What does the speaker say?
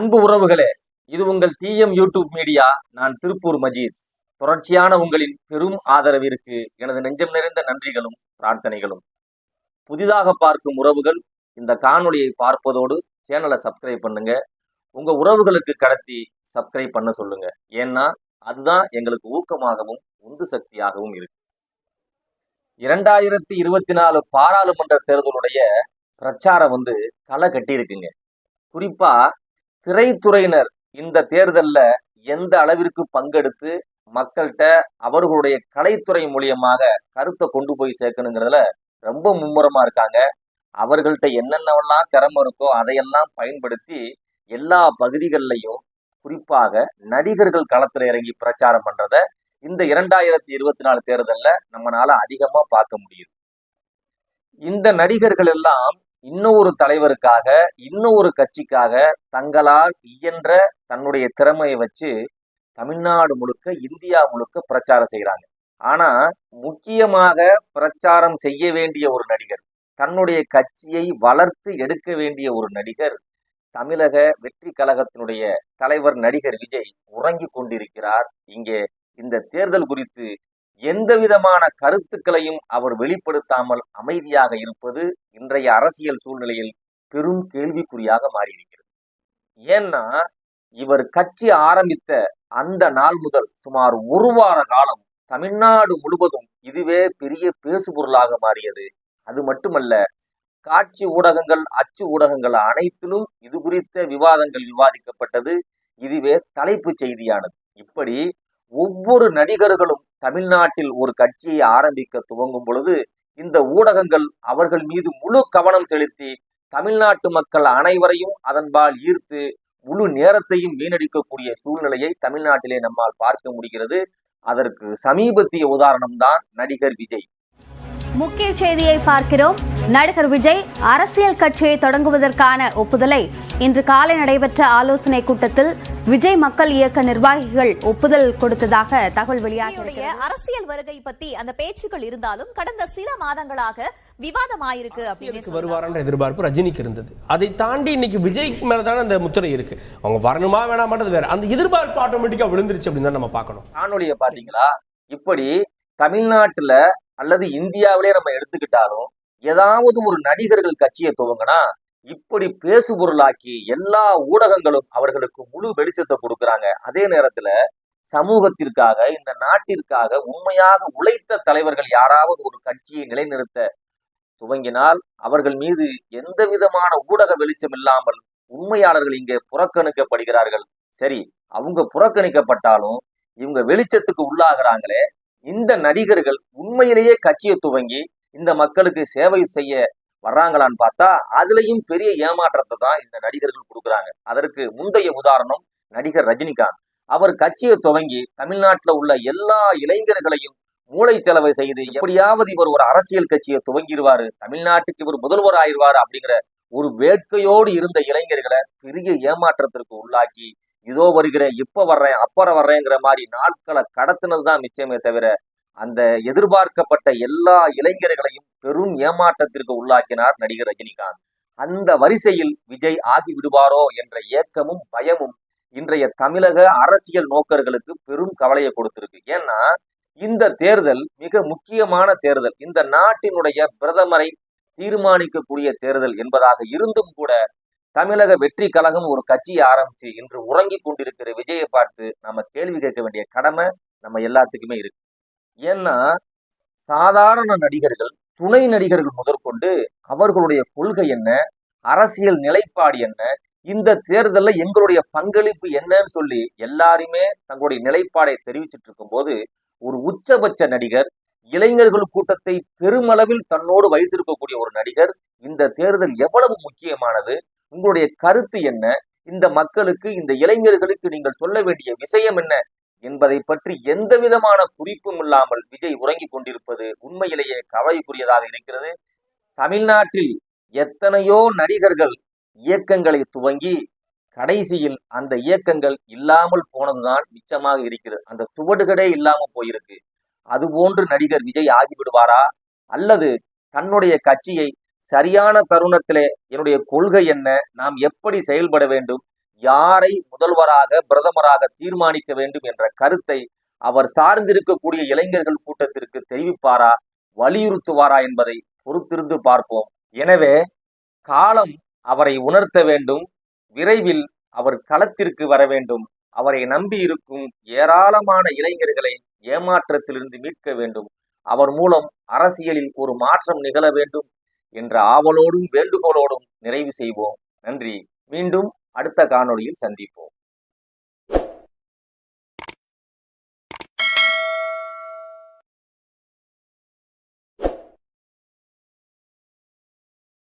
அன்பு உறவுகளே இது உங்கள் டிஎம் யூடியூப் மீடியா நான் திருப்பூர் மஜீத். தொடர்ச்சியான உங்களின் பெரும் ஆதரவிற்கு எனது நெஞ்சம் நிறைந்த நன்றிகளும் பிரார்த்தனைகளும். புதிதாக பார்க்கும் உறவுகள் இந்த காணொளியை பார்ப்பதோடு சேனலை சப்ஸ்கிரைப் பண்ணுங்க. உங்க உறவுகளுக்கு கடத்தி சப்ஸ்கிரைப் பண்ண சொல்லுங்க. ஏன்னா அதுதான் எங்களுக்கு ஊக்கமாகவும் உந்து சக்தியாகவும் இருக்கு. இரண்டாயிரத்தி இருபத்தி நாலு பாராளுமன்ற தேர்தலுடைய பிரச்சாரம் வந்து களை கட்டியிருக்குங்க. குறிப்பா திரைத்துறையினர் இந்த தேர்தல்ல எந்த அளவிற்கு பங்கெடுத்து மக்கள்கிட்ட அவர்களுடைய கலைத்துறை மூலியமாக கருத்தை கொண்டு போய் சேர்க்கணுங்கிறதுல ரொம்ப மும்முரமா இருக்காங்க. அவர்கள்ட்ட என்னென்னவெல்லாம் திறமை இருக்கோ அதையெல்லாம் பயன்படுத்தி எல்லா பகுதிகள்லையும் குறிப்பாக நடிகர்கள் களத்துல இறங்கி பிரச்சாரம் பண்ணுறத இந்த இரண்டாயிரத்தி இருபத்தி நாலு தேர்தல்ல நம்மளால அதிகமா பார்க்க முடியுது. இந்த நடிகர்கள் எல்லாம் இன்னொரு தலைவருக்காக இன்னொரு கட்சிக்காக தங்களால் இயன்ற தன்னுடைய திறமையை வச்சு தமிழ்நாடு முழுக்க இந்தியா முழுக்க பிரச்சாரம் செய்கிறாங்க ஆனா முக்கியமாக பிரச்சாரம் செய்ய வேண்டிய ஒரு நடிகர் தன்னுடைய கட்சியை வளர்த்து எடுக்க வேண்டிய ஒரு நடிகர் தமிழக வெற்றி கழகத்தினுடைய தலைவர் நடிகர் விஜய் உறங்கி கொண்டிருக்கிறார். இங்கே இந்த தேர்தல் குறித்து எந்த விதமான கருத்துக்களையும் அவர் வெளிப்படுத்தாமல் அமைதியாக இருப்பது இன்றைய அரசியல் சூழ்நிலையில் பெரும் கேள்விக்குறியாக மாறியிருக்கிறது. ஏன்னா இவர் கட்சி ஆரம்பித்த அந்த நாள் முதல் சுமார் ஒரு வார காலம் தமிழ்நாடு முழுவதும் இதுவே பெரிய பேசுபொருளாக மாறியது. அது மட்டுமல்ல காட்சி ஊடகங்கள் அச்சு ஊடகங்கள் அனைத்திலும் இது குறித்த விவாதங்கள் விவாதிக்கப்பட்டது. இதுவே தலைப்புச் செய்தியானது. இப்படி ஒவ்வொரு நடிகர்களும் தமிழ்நாட்டில் ஒரு கட்சியை ஆரம்பிக்க துவங்கும் பொழுது இந்த ஊடகங்கள் அவர்கள் மீது முழு கவனம் செலுத்தி தமிழ்நாட்டு மக்கள் அனைவரையும் அதன்பால் ஈர்த்து முழு நேரத்தையும் வீணடிக்கக்கூடிய சூழ்நிலையை தமிழ்நாட்டிலே நம்மால் பார்க்க முடிகிறது. அதற்கு சமீபத்திய உதாரணம் தான் நடிகர் விஜய். முக்கிய செய்தியை பார்க்கிறோம். நடிகர் விஜய் அரசியல் கட்சியை தொடங்குவதற்கான ஒப்புதலை. இன்று காலை நடைபெற்ற ஆலோசனை கூட்டத்தில் விஜய் மக்கள் இயக்க நிர்வாகிகள் ஒப்புதல் கொடுத்ததாக தகவல் வெளியாகியிருக்கிறது. அரசியல் வருகை பத்தி அந்த பேச்சுக்கள் இருந்தாலும் கடந்த சில மாதங்களாக விவாதமாயிருக்கு அப்படின்னு சொல்லலாம். வருவாரன்ற எதிர்பார்ப்பு ரஜினிக்கு இருந்தது. அதை தாண்டி இன்னைக்கு விஜய் மேல தானே அந்த முத்திரை இருக்கு. அவங்க வரணுமா வேணாமான்றது வேற. அந்த எதிர்பார்ப்பு ஆட்டோமேட்டிக்கா விழுந்துருச்சு அப்படின்னு தான் நம்ம பார்க்கணும். காணொலியை பாத்தீங்களா இப்படி தமிழ்நாட்டுல அல்லது இந்தியாவிலே நம்ம எடுத்துக்கிட்டாலும் ஏதாவது ஒரு நடிகர்கள் கட்சியை துவங்கினா இப்படி பேசுபொருளாக்கி எல்லா ஊடகங்களும் அவர்களுக்கு முழு வெளிச்சத்தை கொடுக்குறாங்க. அதே நேரத்துல சமூகத்திற்காக இந்த நாட்டிற்காக உண்மையாக உழைத்த தலைவர்கள் யாராவது ஒரு கட்சியை நிலைநிறுத்த துவங்கினால் அவர்கள் மீது எந்த விதமான ஊடக வெளிச்சம் இல்லாமல் உண்மையாளர்கள் இங்கே புறக்கணிக்கப்படுகிறார்கள். சரி அவங்க புறக்கணிக்கப்பட்டாலும் இவங்க வெளிச்சத்துக்கு உள்ளாகிறாங்களே இந்த நடிகர்கள் உண்மையிலேயே கட்சியை துவங்கி இந்த மக்களுக்கு சேவை செய்ய வர்றாங்களான்னு பார்த்தா அதுலயும் பெரிய ஏமாற்றத்தை தான் இந்த நடிகர்கள் கொடுக்குறாங்க. அதற்கு முந்தைய உதாரணம் நடிகர் ரஜினிகாந்த். அவர் கட்சியை துவங்கி தமிழ்நாட்டில் உள்ள எல்லா இளைஞர்களையும் மூளை செலவை செய்து எப்படியாவது இவர் ஒரு அரசியல் கட்சியை துவங்கிடுவாரு தமிழ்நாட்டுக்கு இவர் முதல்வர் ஆயிடுவாரு அப்படிங்கிற ஒரு வேட்கையோடு இருந்த இளைஞர்களை பெரிய ஏமாற்றத்திற்கு உள்ளாக்கி இதோ வருகிறேன் இப்போ வர்றேன் அப்புறம் வர்றேங்கிற மாதிரி நாட்களை கடத்தினது தான் மிச்சமே தவிர அந்த எதிர்பார்க்கப்பட்ட எல்லா இளைஞர்களையும் பெரும் ஏமாற்றத்திற்கு உள்ளாக்கினார் நடிகர் ரஜினிகாந்த். அந்த வரிசையில் விஜய் ஆகி விடுவாரோ என்ற ஏக்கமும் பயமும் இன்றைய தமிழக அரசியல் நோக்கர்களுக்கு பெரும் கவலையை கொடுத்திருக்கு. ஏன்னா இந்த தேர்தல் மிக முக்கியமான தேர்தல். இந்த நாட்டினுடைய பிரதமரை தீர்மானிக்கக்கூடிய தேர்தல் என்பதாக இருந்தும் கூட தமிழக வெற்றி கழகம் ஒரு கட்சியை ஆரம்பிச்சு இன்று உறங்கி கொண்டிருக்கிற விஜயை பார்த்து நம்ம கேள்வி கேட்க வேண்டிய கடமை நம்ம எல்லாத்துக்குமே இருக்கு. ஏன்னா சாதாரண நடிகர்கள் துணை நடிகர்கள் முதற்கொண்டு அவர்களுடைய கொள்கை என்ன அரசியல் நிலைப்பாடு என்ன இந்த தேர்தலில் எங்களுடைய பங்களிப்பு என்னன்னு சொல்லி எல்லாருமே தங்களுடைய நிலைப்பாடை தெரிவிச்சிட்டு இருக்கும்போது ஒரு உச்சபட்ச நடிகர் இளைஞர்கள் கூட்டத்தை பெருமளவில் தன்னோடு வைத்திருக்கக்கூடிய ஒரு நடிகர் இந்த தேர்தல் எவ்வளவு முக்கியமானது உங்களுடைய கருத்து என்ன? இந்த மக்களுக்கு இந்த இளைஞர்களுக்கு நீங்கள் சொல்ல வேண்டிய விஷயம் என்ன? என்பதை பற்றி எந்த விதமான குறிப்பும் இல்லாமல் விஜய் உறங்கிக் கொண்டிருப்பது உண்மையிலேயே கவலைக்குரியதாக இருக்கிறது. தமிழ்நாட்டில் எத்தனையோ நடிகர்கள் இயக்கங்களை துவங்கி கடைசியில் அந்த இயக்கங்கள் இல்லாமல் போனதுதான் மிச்சமாக இருக்கிறது. அந்த சுவடுகளே இல்லாமல் போயிருக்கு. அதுபோன்று நடிகர் விஜய் ஆகிவிடுவாரா? அல்லது தன்னுடைய கட்சியை சரியான தருணத்திலே என்னுடைய கொள்கை என்ன? நாம் எப்படி செயல்பட வேண்டும்? யாரை முதல்வராக பிரதமராக தீர்மானிக்க வேண்டும் என்ற கருத்தை அவர் சார்ந்திருக்கக்கூடிய இளைஞர்கள் கூட்டத்திற்கு தெரிவிப்பாரா? வலியுறுத்துவாரா என்பதை பொறுத்திருந்து பார்ப்போம். எனவே காலம் அவரை உணர்த்த வேண்டும். விரைவில் அவர் களத்திற்கு வர வேண்டும். அவரை நம்பி இருக்கும் ஏராளமான இளைஞர்களை ஏமாற்றத்திலிருந்து மீட்க வேண்டும். அவர் மூலம் அரசியலில் ஒரு மாற்றம் நிகழ வேண்டும். என்ற ஆவலோடும் வேண்டுகோளோடும் நிறைவு செய்வோம். நன்றி. மீண்டும் அடுத்த காணொளியில் சந்திப்போம்.